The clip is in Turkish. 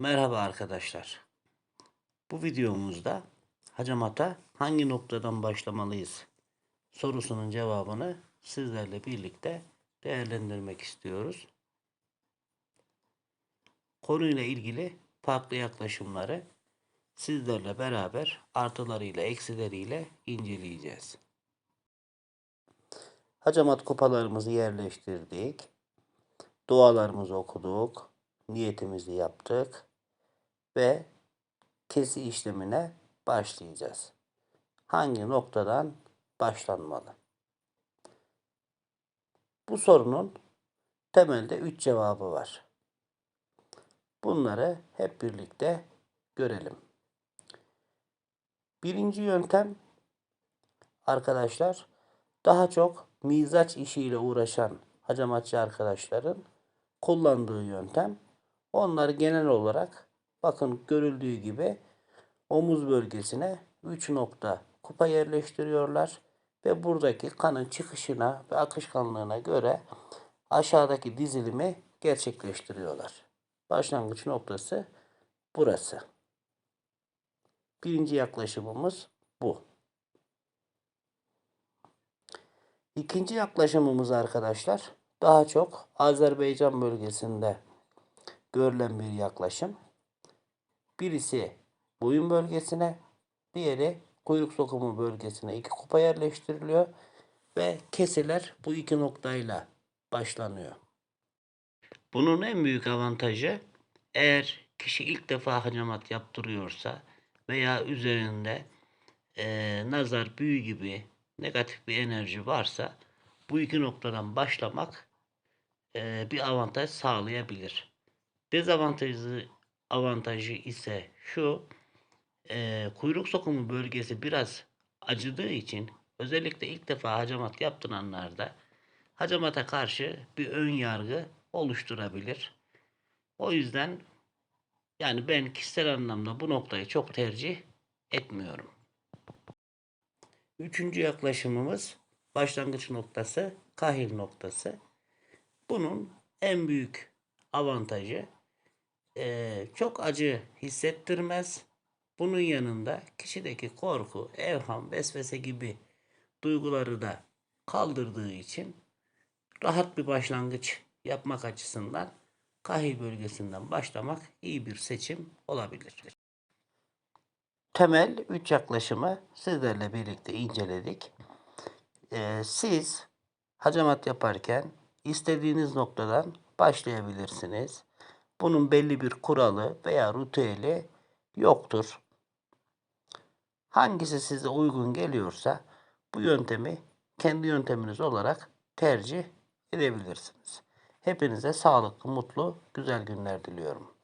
Merhaba arkadaşlar. Bu videomuzda hacamata hangi noktadan başlamalıyız sorusunun cevabını sizlerle birlikte değerlendirmek istiyoruz. Konuyla ilgili farklı yaklaşımları sizlerle beraber artılarıyla eksileriyle inceleyeceğiz. Hacamat kupalarımızı yerleştirdik. Dualarımızı okuduk. Niyetimizi yaptık. Ve kesi işlemine başlayacağız. Hangi noktadan başlanmalı? Bu sorunun temelde üç cevabı var. Bunları hep birlikte görelim. Birinci yöntem arkadaşlar daha çok mizaç işiyle uğraşan hacamatçı arkadaşların kullandığı yöntem. Onlar genel olarak bakın görüldüğü gibi omuz bölgesine 3 nokta kupa yerleştiriyorlar ve buradaki kanın çıkışına ve akışkanlığına göre aşağıdaki dizilimi gerçekleştiriyorlar. Başlangıç noktası burası. Birinci yaklaşımımız bu. İkinci yaklaşımımız arkadaşlar daha çok Azerbaycan bölgesinde görülen bir yaklaşım. Birisi boyun bölgesine, diğeri kuyruk sokumu bölgesine iki kupa yerleştiriliyor ve kesiler bu iki noktayla başlanıyor. Bunun en büyük avantajı eğer kişi ilk defa hacamat yaptırıyorsa veya üzerinde eee, nazar, büyü gibi negatif bir enerji varsa bu iki noktadan başlamak eee, bir avantaj sağlayabilir. Dezavantajı avantajı ise şu eee, kuyruk sokumu bölgesi biraz acıdığı için özellikle ilk defa hacamat yaptıranlarda hacamata karşı bir ön yargı oluşturabilir. O yüzden yani ben kişisel anlamda bu noktayı çok tercih etmiyorum. Üçüncü yaklaşımımız başlangıç noktası, kahil noktası. Bunun en büyük avantajı eee, çok acı hissettirmez. Bunun yanında kişideki korku, evham, vesvese gibi duyguları da kaldırdığı için rahat bir başlangıç yapmak açısından kahil bölgesinden başlamak iyi bir seçim olabilir. Temel üç yaklaşımı sizlerle birlikte inceledik. Ee, siz hacamat yaparken istediğiniz noktadan başlayabilirsiniz. Bunun belli bir kuralı veya ritüeli yoktur. Hangisi size uygun geliyorsa bu yöntemi kendi yönteminiz olarak tercih edebilirsiniz. Hepinize sağlıklı, mutlu, güzel günler diliyorum.